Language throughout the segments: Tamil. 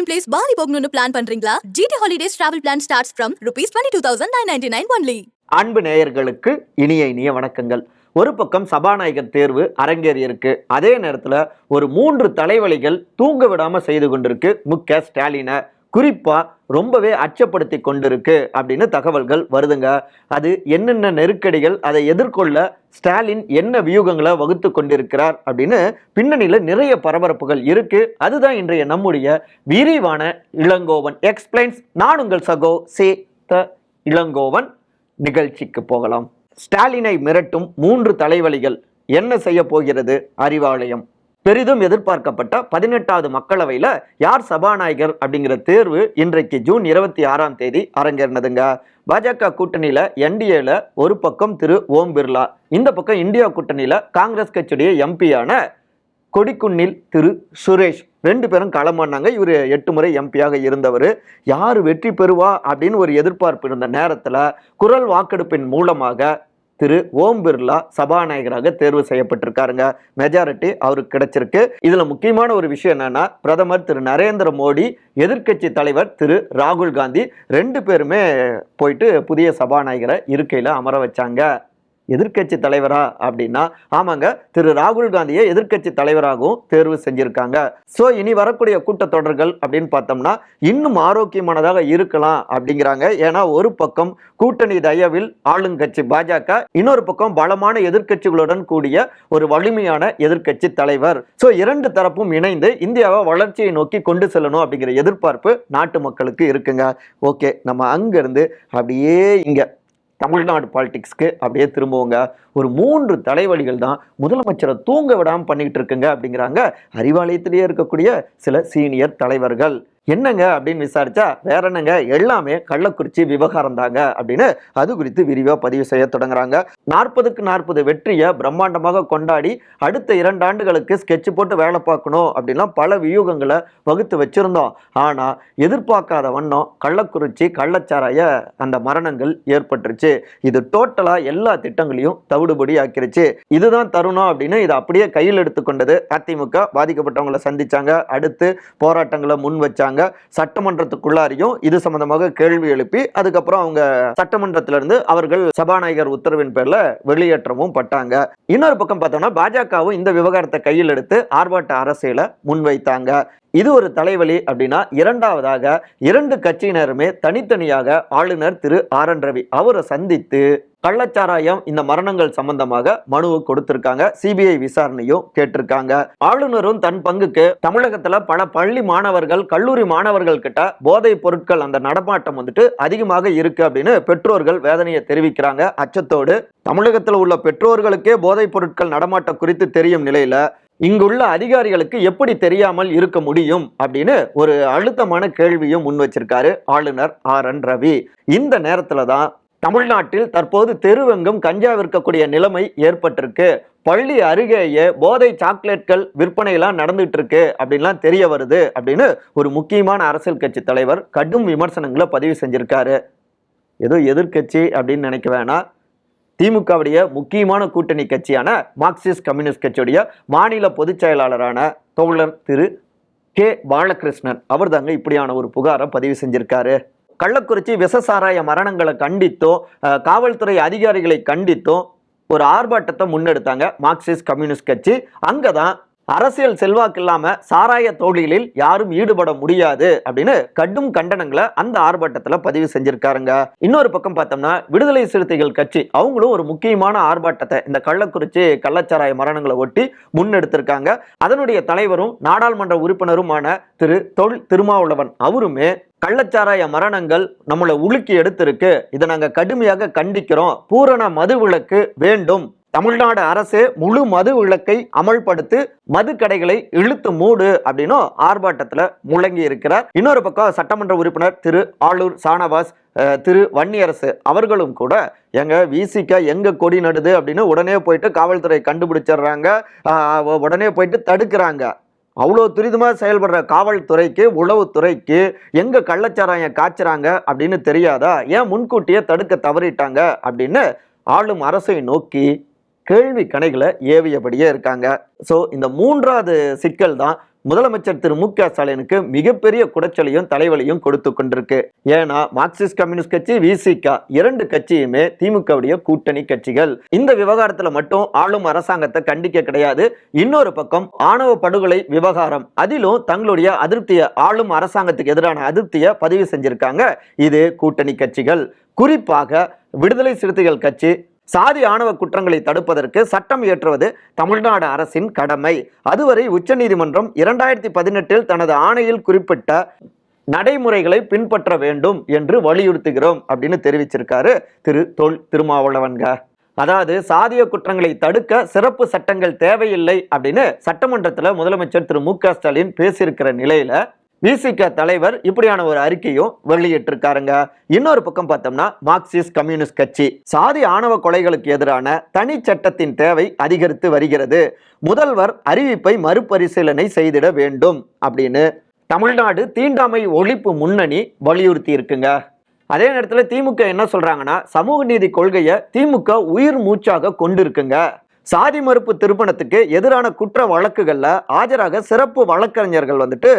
ட்ரீம் பிளேஸ் பாலி போகணும்னு பிளான் பண்றீங்களா? GT holidays travel plan starts from rupees twenty two thousand nine ninety nine only அன்பு நேயர்களுக்கு இனிய இனிய வணக்கங்கள். ஒரு பக்கம் சபாநாயகர் தேர்வு அரங்கேறி இருக்கு. அதே நேரத்தில் ஒரு மூன்று தலைவலிகள் தூங்க விடாமல் செய்து கொண்டிருக்கு மு க ஸ்டாலினை. குறிப்பாக ரொம்பவே அச்சப்படுத்தி கொண்டிருக்கு அப்படின்னு தகவல்கள் வருதுங்க. அது என்னென்ன நெருக்கடிகள் அதை எதிர்கொள்ள ஸ்டாலின் என்ன வியூகங்களை வகுத்து கொண்டிருக்கிறார் அப்படின்னு பின்னணியில் நிறைய பரபரப்புகள் இருக்கு. அதுதான் இன்றைய நம்முடைய விரிவான இளங்கோவன் எக்ஸ்பிளைன்ஸ் நான் உங்கள் சகோ சே த இளங்கோவன். நிகழ்ச்சிக்கு போகலாம். ஸ்டாலினை மிரட்டும் மூன்று தலைவலிகள். என்ன செய்ய போகிறது? அறிவாலயம். பெரிதும் எதிர்பார்க்கப்பட்ட பதினெட்டாவது மக்களவையில் யார் சபாநாயகர் அப்படிங்கிற தேர்வு இன்றைக்கு ஜூன் இருபத்தி ஆறாம் தேதி அரங்கேறினதுங்க. பாஜக கூட்டணியில் என்டிஏல ஒரு பக்கம் திரு ஓம் பிர்லா இந்த பக்கம் இந்தியா கூட்டணியில் காங்கிரஸ் கட்சியுடைய எம்பியான கொடிக்குன்னில் திரு சுரேஷ் ரெண்டு பேரும் களமானாங்க. இவர் எட்டு முறை எம்பியாக இருந்தவர். யார் வெற்றி பெறுவா அப்படின்னு ஒரு எதிர்பார்ப்பு இருந்த நேரத்தில் குரல் வாக்கெடுப்பின் மூலமாக திரு ஓம் பிர்லா சபாநாயகராக தேர்வு செய்யப்பட்டிருக்காருங்க. மெஜாரிட்டி அவருக்கு கிடைச்சிருக்கு. இதுல முக்கியமான ஒரு விஷயம் என்னன்னா பிரதமர் திரு நரேந்திர மோடி எதிர்க்கட்சி தலைவர் திரு ராகுல் காந்தி ரெண்டு பேருமே போயிட்டு புதிய சபாநாயகரை இருக்கையில் அமர வச்சாங்க. எதிர்க்கட்சி தலைவரா அப்படின்னா ஆமாங்க திரு ராகுல் காந்தியை எதிர்க்கட்சி தலைவராகவும் தேர்வு செஞ்சிருக்காங்க. ஸோ இனி வரக்கூடிய கூட்டத்தொடர்கள் அப்படின்னு பார்த்தோம்னா இன்னும் ஆரோக்கியமானதாக இருக்கலாம் அப்படிங்கிறாங்க. ஏன்னா ஒரு பக்கம் கூட்டணி தயவில் ஆளுங்கட்சி பாஜக இன்னொரு பக்கம் பலமான எதிர்க்கட்சிகளுடன் கூடிய ஒரு வலிமையான எதிர்க்கட்சி தலைவர். ஸோ இரண்டு தரப்பும் இணைந்து இந்தியாவை வளர்ச்சியை நோக்கி கொண்டு செல்லணும் அப்படிங்கிற எதிர்பார்ப்பு நாட்டு மக்களுக்கு இருக்குங்க. ஓகே நம்ம அங்கிருந்து அப்படியே இங்கே தமிழ்நாடு பாலிடிக்ஸ்க்கு அப்படியே திரும்புவோங்க. ஒரு மூன்று தலைவலிகள் தான் முதலமைச்சரை தூங்க விடாமல் பண்ணிக்கிட்டு இருக்குங்க அப்படிங்கிறாங்க அறிவாலயத்திலேயே இருக்கக்கூடிய சில சீனியர் தலைவர்கள். என்னங்க அப்படின்னு விசாரிச்சா வேற என்னங்க? எல்லாமே கள்ளக்குறிச்சி விவகாரம் தாங்க அப்படின்னு அது குறித்து விரிவாக பதிவு செய்ய தொடங்குறாங்க. நாற்பதுக்கு நாற்பது வெற்றியை பிரம்மாண்டமாக கொண்டாடி அடுத்த இரண்டு ஆண்டுகளுக்கு ஸ்கெட்ச் போட்டு வேலை பார்க்கணும் அப்படின்லாம் பல வியூகங்களை வகுத்து வச்சிருந்தோம். ஆனால் எதிர்பார்க்காத வண்ணம் கள்ளக்குறிச்சி கள்ளச்சாராய அந்த மரணங்கள் ஏற்பட்டுருச்சு. இது டோட்டலாக எல்லா திட்டங்களையும் தவிடுபடி ஆக்கிருச்சு. இதுதான் தருணம் அப்படின்னு இதை அப்படியே கையில் எடுத்துக்கொண்டது அதிமுக. பாதிக்கப்பட்டவங்களை சந்திச்சாங்க. அடுத்து போராட்டங்களை முன் வச்சாங்க. சட்டமன்றத்துக்குள்ளாரையும் இது சம்பந்தமாக கேள்வி எழுப்பி அதுக்கப்புறம் அவங்க சட்டமன்றத்திலிருந்து அவர்கள் சபாநாயகர் உத்தரவின் பேர்ல வெளியேற்றவும் பட்டாங்க. இன்னொரு பக்கம் பார்த்தோம்னா பாஜகவும் இந்த விவகாரத்தை கையில் எடுத்து ஆர்ப்பாட்ட அரசியலை முன்வைத்தாங்க. இது ஒரு தலைவலி அப்படின்னா இரண்டாவதாக இரண்டு கட்சியினருமே தனித்தனியாக ஆளுநர் திரு ஆர் என் ரவி அவரை சந்தித்து கள்ளச்சாராயம் இந்த மரணங்கள் சம்பந்தமாக மனுவை கொடுத்திருக்காங்க. சிபிஐ விசாரணையும் கேட்டிருக்காங்க. ஆளுநரும் தன் பங்குக்கு தமிழகத்துல பல பள்ளி மாணவர்கள் கல்லூரி மாணவர்கள் கிட்ட போதைப் பொருட்கள் அந்த நடமாட்டம் வந்துட்டு அதிகமாக இருக்கு அப்படின்னு பெற்றோர்கள் வேதனையை தெரிவிக்கிறாங்க. அச்சத்தோடு தமிழகத்தில் உள்ள பெற்றோர்களுக்கே போதைப் பொருட்கள் நடமாட்டம் குறித்து தெரியும் நிலையில இங்குள்ள அதிகாரிகளுக்கு எப்படி தெரியாமல் இருக்க முடியும் அப்படின்னு ஒரு அழுத்தமான கேள்வியும் முன் வச்சிருக்காரு ஆளுநர் ஆர் என் ரவி. இந்த நேரத்துல தான் தமிழ்நாட்டில் தற்போது தெருவெங்கும் கஞ்சா விற்கக்கூடிய நிலைமை ஏற்பட்டிருக்கு. பள்ளி அருகேயே போதை சாக்லேட்கள் விற்பனையெல்லாம் நடந்துட்டு இருக்கு அப்படின்லாம் தெரிய வருது அப்படின்னு ஒரு முக்கியமான அரசியல் கட்சி தலைவர் கடும் விமர்சனங்களை பதிவு செஞ்சிருக்காரு. ஏதோ எதிர்க்கட்சி அப்படின்னு நினைக்க வேணாம். திமுகவுடைய முக்கியமான கூட்டணி கட்சியான மார்க்சிஸ்ட் கம்யூனிஸ்ட் கட்சியுடைய மாநில பொதுச் செயலாளரான தோழர் திரு கே பாலகிருஷ்ணன். அவர் தாங்க இப்படியான ஒரு புகாரை பதிவு செஞ்சிருக்காரு. கள்ளக்குறிச்சி விசசாராய மரணங்களை கண்டித்தும் காவல்துறை அதிகாரிகளை கண்டித்தும் ஒரு ஆர்ப்பாட்டத்தை முன்னெடுத்தாங்க மார்க்சிஸ்ட் கம்யூனிஸ்ட் கட்சி. அங்கே தான் அரசியல் செல்வாக்கு இல்லாம சாராய தொழிலில் யாரும் ஈடுபட முடியாது அப்படின்னு கடும் கண்டனங்களை அந்த ஆர்ப்பாட்டத்துல பதிவு செஞ்சிருக்காருங்க. இன்னொரு பக்கம் பார்த்தோம்னா விடுதலை சிறுத்தைகள் கட்சி அவங்களும் ஒரு முக்கியமான ஆர்ப்பாட்டத்தை இந்த கள்ளக்குறிச்சி கள்ளச்சாராய மரணங்களை ஒட்டி முன்னெடுத்திருக்காங்க. அதனுடைய தலைவரும் நாடாளுமன்ற உறுப்பினருமான திரு தொல் திருமாவளவன் அவருமே கள்ளச்சாராய மரணங்கள் நம்மளை உலுக்கி எடுத்திருக்கு. இதை நாங்கள் கடுமையாக கண்டிக்கிறோம். பூரண மதுவிலக்கு வேண்டும். தமிழ்நாடு அரசு முழு மது விலக்கை அமல்படுத்து மது கடைகளை இழுத்து மூடு அப்படின்னும் ஆர்ப்பாட்டத்தில் முழங்கி இருக்கிறார். இன்னொரு பக்கம் சட்டமன்ற உறுப்பினர் திரு ஆளூர் சானவாஸ் திரு வன்னியரசு அவர்களும் கூட எங்க விசிக்க எங்க கொடி நடுது அப்படின்னு உடனே போயிட்டு காவல்துறை கண்டுபிடிச்சிடுறாங்க. உடனே போயிட்டு தடுக்கிறாங்க. அவ்வளோ துரிதமாக செயல்படுற காவல்துறைக்கு உளவுத்துறைக்கு எங்கே கள்ளச்சாராயம் காய்ச்சுறாங்க அப்படின்னு தெரியாதா? ஏன் முன்கூட்டியே தடுக்க தவறிட்டாங்க அப்படின்னு ஆளும் அரசை நோக்கி கேள்வி கணைகளை ஏவியபடியே இருக்காங்க. ஸோ இந்த மூன்றாவது சிக்கல் தான் முதலமைச்சர் திரு மு க ஸ்டாலினுக்கு மிகப்பெரிய குடைச்சலையும் தலைவலியும் கொடுத்து கொண்டிருக்கு. ஏன்னா மார்க்சிஸ்ட் கம்யூனிஸ்ட் கட்சி விசிகா இரண்டு கட்சியுமே திமுகவுடைய கூட்டணி கட்சிகள். இந்த விவகாரத்துல மட்டும் ஆளும் அரசாங்கத்தை கண்டிக்க கிடையாது. இன்னொரு பக்கம் ஆணவ படுகொலை விவகாரம். அதிலும் தங்களுடைய அதிருப்தியை ஆளும் அரசாங்கத்துக்கு எதிரான அதிருப்தியை பதிவு செஞ்சிருக்காங்க. இது கூட்டணி கட்சிகள். குறிப்பாக விடுதலை சிறுத்தைகள் கட்சி சாதி ஆணவ குற்றங்களை தடுப்பதற்கு சட்டம் இயற்றுவது தமிழ்நாடு அரசின் கடமை. அதுவரை உச்சநீதிமன்றம் இரண்டாயிரத்தி பதினெட்டில் தனது ஆணையில் குறிப்பிட்ட நடைமுறைகளை பின்பற்ற வேண்டும் என்று வலியுறுத்துகிறோம் அப்படின்னு தெரிவிச்சிருக்காரு திரு தொல் திருமாவளவன்க. அதாவது சாதிய குற்றங்களை தடுக்க சிறப்பு சட்டங்கள் தேவையில்லை அப்படின்னு சட்டமன்றத்தில் முதலமைச்சர் திரு மு க ஸ்டாலின் பேசியிருக்கிற நிலையில விசிக தலைவர் இப்படியான ஒரு அறிக்கையும் வெளியிட்டிருக்காருங்க. இன்னொரு பக்கம் பார்த்தோம்னா மார்க்சிஸ்ட் கம்யூனிஸ்ட் கட்சி. சாதி ஆணவ கொலைகளுக்கு எதிரான தனி சட்டத்தின் தேவை அதிகரித்து வருகிறது. முதல்வர் அறிவிப்பை மறுபரிசீலனை செய்திட வேண்டும் அப்படின்னு தமிழ்நாடு தீண்டாமை ஒழிப்பு முன்னணி வலியுறுத்தி இருக்குங்க. அதே நேரத்தில் திமுக என்ன சொல்றாங்கன்னா சமூக நீதி கொள்கையை திமுக உயிர் மூச்சாக கொண்டிருக்குங்க. சாதி மறுப்பு திருமணத்துக்கு எதிரான குற்ற வழக்குகளில் ஆஜராக சிறப்பு வழக்கறிஞர்கள் வந்துட்டு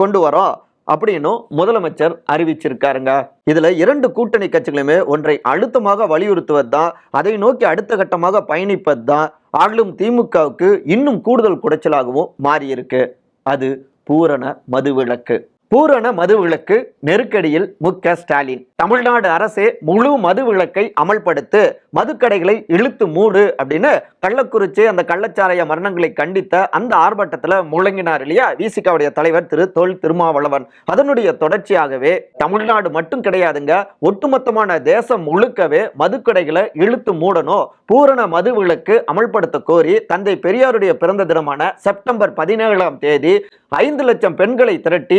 கொண்டு வரோம் அப்படின்னும் முதலமைச்சர் அறிவிச்சிருக்காருங்க. இதுல இரண்டு கூட்டணி கட்சிகளுமே ஒன்றை அழுத்தமாக வலியுறுத்துவது தான் அதை நோக்கி அடுத்த கட்டமாக பயணிப்பது தான் ஆளும் திமுகவுக்கு இன்னும் கூடுதல் குடைச்சலாகவும் மாறியிருக்கு. அது பூரண மதுவிலக்கு. பூரண மதுவிலக்கு நெருக்கடியில் மு க ஸ்டாலின். தமிழ்நாடு அரசே முழு மதுவிலக்கை அமல்படுத்து மதுக்கடைகளை இழுத்து மூடு அப்படின்னு கள்ளக்குறிச்சி அந்த கள்ளச்சாராய மரணங்களை கண்டித்த அந்த ஆர்ப்பாட்டத்தில் முழங்கினார் இல்லையா? விசிகாவுடைய தலைவர் திரு தொல் திருமாவளவன். அதனுடைய தொடர்ச்சியாகவே தமிழ்நாடு மட்டும் கிடையாதுங்க ஒட்டுமொத்தமான தேசம் முழுக்கவே மதுக்கடைகளை இழுத்து மூடணும் பூரண மதுவிலக்கு அமல்படுத்த கோரி தந்தை பெரியாருடைய பிறந்த தினமான செப்டம்பர் பதினேழாம் தேதி ஐந்து லட்சம் பெண்களை திரட்டி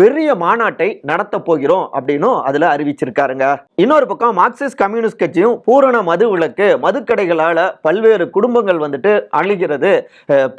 பெரிய மாநாட்டை நடத்த போகிறோம் அப்படின்னும் அதுல அறிவிச்சிருக்காருங்க. இன்னொரு பக்கம் மார்க்சிஸ்ட் கம்யூனிஸ்ட் கட்சியும் பூரண மது விளக்கு மதுக்கடைகளால பல்வேறு குடும்பங்கள் வந்துட்டு அழிகிறது.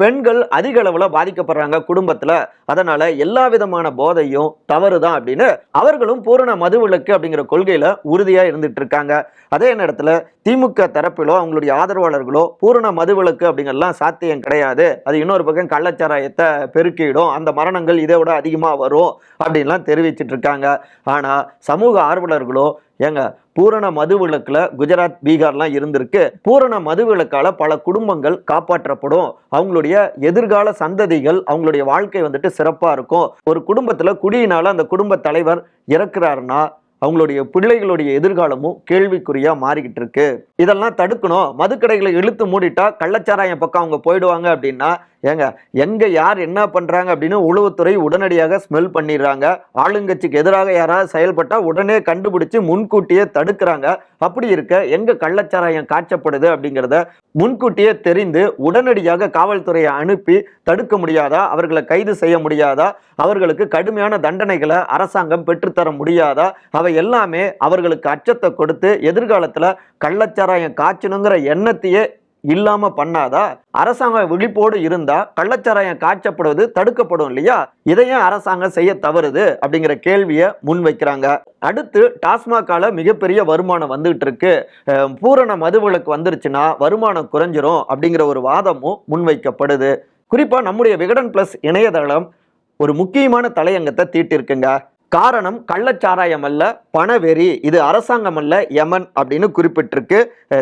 பெண்கள் அதிக அளவுல பாதிக்கப்படுறாங்க குடும்பத்துல. அதனால எல்லா விதமான போதையும் தவறுதான் அப்படின்னு அவர்களும் பூரண மது விலக்கு அப்படிங்கிற கொள்கையில உறுதியா இருந்துட்டு இருக்காங்க. அதே நேரத்துல திமுக தரப்பிலோ அவங்களுடைய ஆதரவாளர்களோ பூரண மது விலக்கு அப்படிங்கறதெல்லாம் சாத்தியம் கிடையாது. அது இன்னொரு பக்கம் கள்ளச்சாராயத்தை பெருக்கிடும். அந்த மரணங்கள் இதை விட அதிகமா வரும். அப்படின்லாம் தெரிவிச்சிட்டு இருக்காங்க ஆனால் சமூக ஆர்வலர்களோ ஏங்க பூரண மது விளக்கில் குஜராத் பீகார்லாம் இருந்திருக்கு. பூரண மது விளக்கால் பல குடும்பங்கள் காப்பாற்றப்படும். அவங்களுடைய எதிர்கால சந்ததிகள் அவங்களுடைய வாழ்க்கை வந்துட்டு சிறப்பாக இருக்கும். ஒரு குடும்பத்தில் குடியினால் அந்த குடும்ப தலைவர் இறக்குறாருன்னா அவங்களுடைய பிள்ளைகளுடைய எதிர்காலமும் கேள்விக்குறியா மாறிக்கிட்டு இருக்கு இதெல்லாம் தடுக்கணும். மதுக்கடைகளை இழுத்து மூடிட்டா கள்ளச்சாராயம் பக்கம் அவங்க போயிடுவாங்க அப்படின்னா ஏங்க எங்க யார் என்ன பண்றாங்க அப்படின்னு உளவுத்துறை உடனடியாக ஸ்மெல் பண்ணிடுறாங்க. ஆளுங்கட்சிக்கு எதிராக யாராவது செயல்பட்டா உடனே கண்டுபிடிச்சு முன்கூட்டியே தடுக்கிறாங்க. அப்படி இருக்க எங்க கள்ளச்சாராயம் காய்ச்சப்படுது அப்படிங்கிறத முன்கூட்டியே தெரிந்து உடனடியாக காவல்துறையை அனுப்பி தடுக்க முடியாதா? அவர்களை கைது செய்ய முடியாதா? அவர்களுக்கு கடுமையான தண்டனைகளை அரசாங்கம் பெற்றுத்தர முடியாதா? அவை எல்லாமே அவர்களுக்கு அச்சத்தை கொடுத்து எதிர்காலத்துல கள்ளச்சாராயம் காய்ச்சணுங்கிற எண்ணத்தையே இல்லாம பண்ணாதா? அரசாங்கம் விழிப்போடு இருந்தா கள்ளச்சாராயம் காய்ச்சப்படுவது தடுக்கப்படும் இல்லையா? இதையும் அரசாங்கம் செய்ய தவறுது அப்படிங்கிற கேள்வியை முன் வைக்கிறாங்க அடுத்து டாஸ்மாகால மிகப்பெரிய வருமானம் வந்துகிட்டு இருக்கு பூரண மதுவிலக்கு வந்துருச்சுன்னா வருமானம் குறைஞ்சிரும் அப்படிங்கிற ஒரு வாதமும் முன்வைக்கப்படுது. குறிப்பா நம்முடைய விகடன் பிளஸ் இணையதளம் ஒரு முக்கியமான தலையங்கத்தை தீட்டிருக்குங்க. காரணம் கள்ளச்சாராயம் அல்ல பணவெறி இது அரசாங்கம் அல்ல யமன் அப்படின்னு குறிப்பிட்டிருக்கு.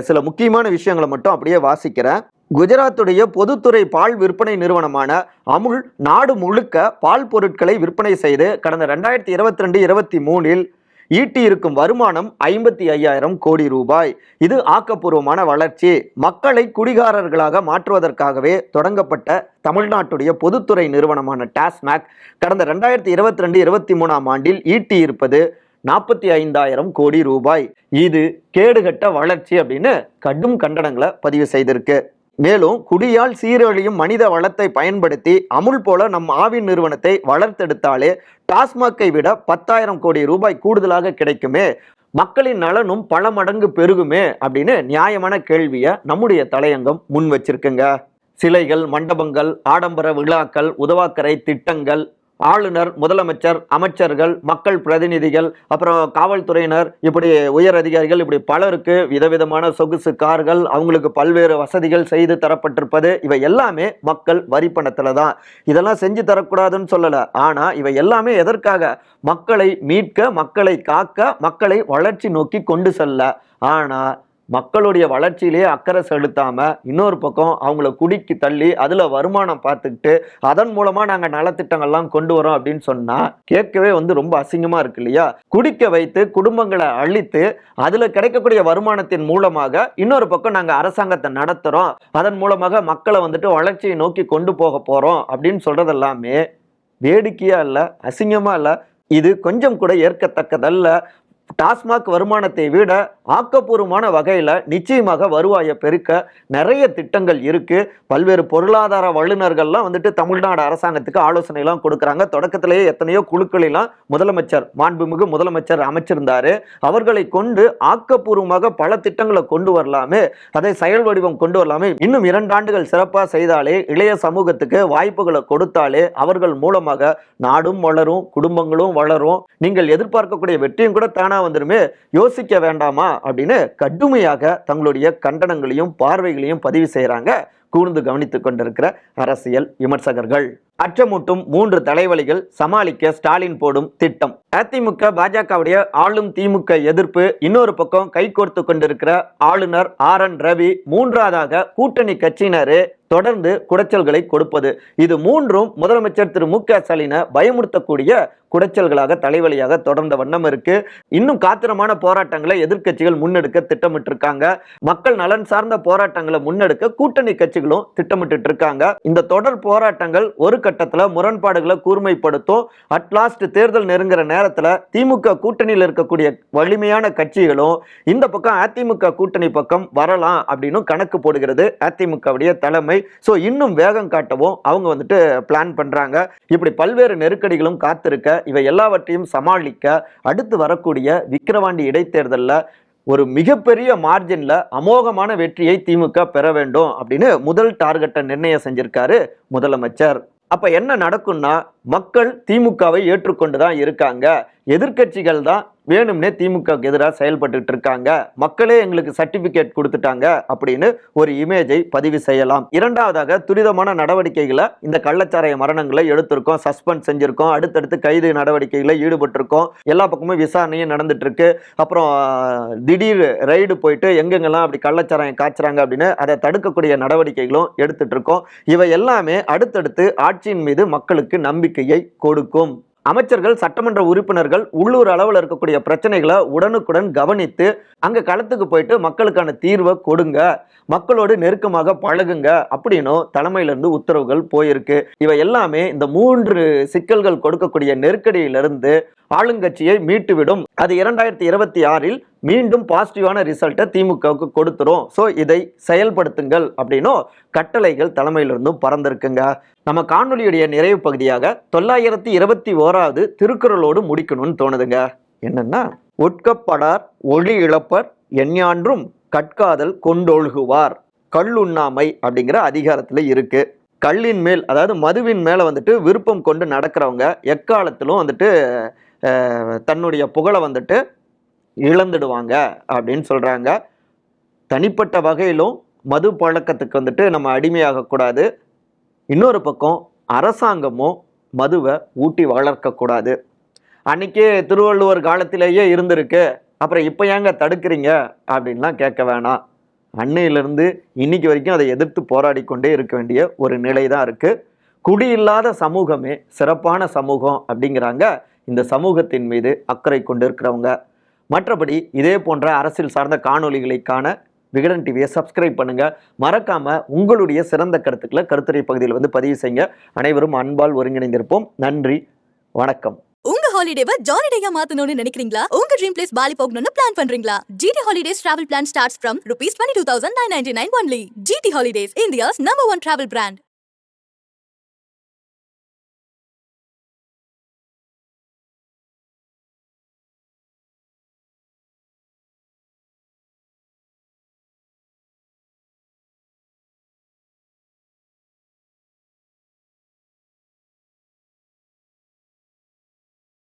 சில முக்கியமான விஷயங்களை மட்டும் அப்படியே வாசிக்கிறேன். குஜராத்துடைய பொதுத்துறை பால் விற்பனை நிறுவனமான அமுல் நாடு முழுக்க பால் பொருட்களை விற்பனை செய்து கடந்த ரெண்டாயிரத்தி இருபத்தி ரெண்டு இருபத்தி மூணில் ஈட்டி இருக்கும் வருமானம் ஐம்பத்தி ஐயாயிரம் கோடி ரூபாய். இது ஆக்கப்பூர்வமான வளர்ச்சி. மக்களை குடிகாரர்களாக மாற்றுவதற்காகவே தொடங்கப்பட்ட தமிழ்நாட்டுடைய பொதுத்துறை நிறுவனமான டாஸ்மாக் கடந்த ரெண்டாயிரத்தி இருபத்தி ரெண்டு இருபத்தி மூணாம் ஆண்டில் ஈட்டி இருப்பது நாற்பத்தி ஐந்தாயிரம் கோடி ரூபாய். இது கேடுகட்ட வளர்ச்சி அப்படின்னு கடும் கண்டனங்களை பதிவு செய்திருக்கு. மேலும் குடியால் சீரழியும் மனித வளத்தை பயன்படுத்தி அமுல் போல நம் ஆவின் நிறுவனத்தை வளர்த்தெடுத்தாலே டாஸ்மாக்கை விட பத்தாயிரம் கோடி ரூபாய் கூடுதலாக கிடைக்குமே. மக்களின் நலனும் பல மடங்கு பெருகுமே அப்படின்னு நியாயமான கேள்வியை நம்முடைய தலையங்கம் முன் வச்சிருக்குங்க. சிலைகள் மண்டபங்கள் ஆடம்பர விழாக்கள் உதவாக்கரை திட்டங்கள் ஆளுநர் முதலமைச்சர் அமைச்சர்கள் மக்கள் பிரதிநிதிகள் அப்புறம் காவல்துறையினர் இப்படி உயர் அதிகாரிகள் இப்படி பலருக்கு விதவிதமான சொகுசு கார்கள் அவங்களுக்கு பல்வேறு வசதிகள் செய்து தரப்பட்டிருப்பது இவை எல்லாமே மக்கள் வரி பணத்தில் தான். இதெல்லாம் செஞ்சு தரக்கூடாதுன்னு சொல்லலை. ஆனால் இவை எல்லாமே எதற்காக? மக்களை மீட்க மக்களை காக்க மக்களை வளர்ச்சி நோக்கி கொண்டு செல்ல. ஆனால் மக்களுடைய வளர்ச்சியிலே அக்கறை செலுத்தாம இன்னொரு பக்கம் அவங்கள குடிக்கு தள்ளி அதுல வருமானம் பார்த்துக்கிட்டு அதன் மூலமா நாங்க நலத்திட்டங்கள்லாம் கொண்டு வரோம் அப்படின்னு சொன்னா கேட்கவே வந்து ரொம்ப அசிங்கமா இருக்கு இல்லையா? குடிக்க வைத்து குடும்பங்களை அழித்து அதுல கிடைக்கக்கூடிய வருமானத்தின் மூலமாக இன்னொரு பக்கம் நாங்க அரசாங்கத்தை நடத்துறோம். அதன் மூலமாக மக்களை வந்துட்டு வளர்ச்சியை நோக்கி கொண்டு போக போறோம் அப்படின்னு சொல்கிறது எல்லாமே வேடிக்கையா இல்ல அசிங்கமா இல்ல. இது கொஞ்சம் கூட ஏற்கத்தக்கதல்ல. டாஸ்மாக் வருமானத்தை விட ஆக்கப்பூர்வமான வகையில் நிச்சயமாக வருவாயை பெருக்க நிறைய திட்டங்கள் இருக்குது பல்வேறு பொருளாதார வல்லுநர்கள்லாம் வந்துட்டு தமிழ்நாடு அரசாங்கத்துக்கு ஆலோசனைலாம் கொடுக்குறாங்க. தொடக்கத்திலேயே எத்தனையோ குழுக்களெல்லாம் முதலமைச்சர் மாண்புமிகு முதலமைச்சர் அமைச்சிருந்தார். அவர்களை கொண்டு ஆக்கப்பூர்வமாக பல திட்டங்களை கொண்டு வரலாமே. அதை செயல் வடிவம் கொண்டு வரலாமே. இன்னும் இரண்டு ஆண்டுகள் சிறப்பாக செய்தாலே இளைய சமூகத்துக்கு வாய்ப்புகளை கொடுத்தாலே அவர்கள் மூலமாக நாடும் வளரும் குடும்பங்களும் வளரும். நீங்கள் எதிர்பார்க்கக்கூடிய வெற்றியும் கூட தானாக வந்துருமே. யோசிக்க வேண்டாமா? அப்படின்னு கடுமையாக தங்களுடைய கண்டனங்களையும் பார்வைகளையும் பதிவு செய்கிறாங்க கூர்ந்து கவனித்துக் கொண்டிருக்கிற அரசியல் விமர்சகர்கள். அச்சமூட்டும் மூன்று தலைவலிகள் சமாளிக்க ஸ்டாலின் போடும் திட்டம். அதிமுக பாஜகவுடைய ஆளும் திமுக எதிர்ப்பு இன்னொரு பக்கம் கைகோர்த்து கொண்டிருக்கிற ஆளுநர் ஆர் என் ரவி மூன்றாவதாக கூட்டணி கட்சியினரு தொடர்ந்து குடைச்சல்களை கொடுப்பது. இது மூன்றும் முதலமைச்சர் திரு மு க ஸ்டாலினை பயமுறுத்தக்கூடிய குடைச்சல்களாக தலைவலியாக தொடர்ந்த வண்ணம் இருக்கு. இன்னும் காத்திரமான போராட்டங்களை எதிர்க்கட்சிகள் முன்னெடுக்க திட்டமிட்டிருக்காங்க. மக்கள் நலன் சார்ந்த போராட்டங்களை முன்னெடுக்க கூட்டணி கட்சிகள் கட்சிகளும் திட்டமிட்டு இருக்காங்க இந்த தொடர் போராட்டங்கள் ஒரு கட்டத்தில் முரண்பாடுகளை கூர்மைப்படுத்தும். அட்லாஸ்ட் தேர்தல் நெருங்குற நேரத்தில் திமுக கூட்டணியில் இருக்கக்கூடிய வலிமையான கட்சிகளும் இந்த பக்கம் அதிமுக கூட்டணி பக்கம் வரலாம் அப்படின்னு கணக்கு போடுகிறது அதிமுகவுடைய தலைமை. ஸோ இன்னும் வேகம் காட்டவும் அவங்க வந்துட்டு பிளான் பண்றாங்க. இப்படி பல்வேறு நெருக்கடிகளும் காத்திருக்க இவை எல்லாவற்றையும் சமாளிக்க அடுத்து வரக்கூடிய விக்கிரவாண்டி இடைத்தேர்தலில் ஒரு மிகப்பெரிய மார்ஜின்ல அமோகமான வெற்றியை திமுக பெற வேண்டும் அப்படின்னு முதல் டார்கெட்டை நிர்ணயம் செஞ்சிருக்காரு முதலமைச்சர். அப்ப என்ன நடக்கும்னா மக்கள் திமுகவை ஏற்றுக்கொண்டு தான் இருக்காங்க. எதிர்க்கட்சிகள் தான் வேணும்னே திமுகவுக்கு எதிராக செயல்பட்டு இருக்காங்க. மக்களே எங்களுக்கு சர்டிபிகேட் கொடுத்துட்டாங்க அப்படின்னு ஒரு இமேஜை பதிவு செய்யலாம். இரண்டாவதாக துரிதமான நடவடிக்கைகளை இந்த கள்ளச்சாராய மரணங்களை எடுத்திருக்கோம் சஸ்பெண்ட் செஞ்சிருக்கோம் அடுத்தடுத்து கைது நடவடிக்கைகளை ஈடுபட்டிருக்கோம். எல்லா பக்கமும் விசாரணையும் நடந்துட்டு இருக்கு அப்புறம் திடீர் ரைடு போயிட்டு எங்கெங்கெல்லாம் அப்படி கள்ளச்சாராயம் காய்ச்சுறாங்க அப்படின்னு அதை தடுக்கக்கூடிய நடவடிக்கைகளும் எடுத்துட்டு இருக்கோம் இவை எல்லாமே அடுத்தடுத்து ஆட்சியின் மீது மக்களுக்கு நம்பிக்கையை கொடுக்கும். அமைச்சர்கள் சட்டமன்ற உறுப்பினர்கள் உள்ளூர் அளவில் இருக்கக்கூடிய பிரச்சனைகளை உடனுக்குடன் கவனித்து அங்கே களத்துக்கு போயிட்டு மக்களுக்கான தீர்வை கொடுங்க. மக்களோடு நெருக்கமாக பழகுங்க அப்படின்னும் தலைமையிலிருந்து உத்தரவுகள் போயிருக்கு. இவை எல்லாமே இந்த மூன்று சிக்கல்கள் கொடுக்கக்கூடிய நெருக்கடியிலிருந்து ஆளுங்கட்சியை மீட்டுவிடும். அது இரண்டாயிரத்தி இருபத்தி ஆறில் மீண்டும் பாசிட்டிவான ரிசல்ட்டை திமுகவுக்கு கொடுத்துரும். ஸோ இதை செயல்படுத்துங்கள் அப்படின்னும் கட்டளைகள் தலைமையிலிருந்தும் பறந்திருக்குங்க. நம்ம காணொலியுடைய நிறைவு பகுதியாக தொள்ளாயிரத்தி இருபத்தி ஓராவது திருக்குறளோடு முடிக்கணும்னு தோணுதுங்க. என்னன்னா ஒட்கப்படார் ஒளி இழப்பர் எஞ்ஞான்றும் கற்காதல் கொண்டொழுகுவார். கல்லுண்ணாமை அப்படிங்கிற அதிகாரத்தில் இருக்கு. கல்லின் மேல் அதாவது மதுவின் மேலே வந்துட்டு விருப்பம் கொண்டு நடக்கிறவங்க எக்காலத்திலும் வந்துட்டு தன்னுடைய புகழை வந்துட்டு இழந்துடுவாங்க அப்படின்னு சொல்கிறாங்க தனிப்பட்ட வகையிலும் மது பழக்கத்துக்கு வந்துட்டு நம்ம அடிமையாகக்கூடாது இன்னொரு பக்கம் அரசாங்கமும் மதுவை ஊட்டி வளர்க்கக்கூடாது அன்றைக்கே திருவள்ளுவர் காலத்திலேயே இருந்திருக்கு. அப்புறம் இப்போ ஏங்க தடுக்கிறீங்க? அப்படின்லாம் கேட்க வேணாம். அன்னையிலிருந்து இன்னைக்கு வரைக்கும் அதை எதிர்த்து போராடி கொண்டே இருக்க வேண்டிய ஒரு நிலை தான் இருக்குது குடியில்லாத சமூகமே சிறப்பான சமூகம் அப்படிங்கிறாங்க இந்த சமூகத்தின் மீது அக்கறை கொண்டு இருக்கிறவங்க மற்றபடி இதே போன்ற அரசியல் சார்ந்த காணொளிகளை காண விகடன் டிவியை சப்ஸ்கிரைப் பண்ணுங்க. மறக்காம உங்களுடைய சிறந்த கருத்துக்களை கருத்துரை பகுதியில் வந்து பதிவு செய்யுங்க. அனைவரும் அன்பால் ஒருங்கிணைந்திருப்போம். நன்றி வணக்கம். உங்க ஹாலிடேவை ஜாலிடேயா மாத்தணும்னு நினைக்கிறீங்களா? உங்க ட்ரீம் பிளேஸ் பாலி போகணும்னு பிளான் பண்றீங்களா? GT holidays travel plan starts from rupees twenty two thousand nine ninety nine only GT holidays India's number one travel brand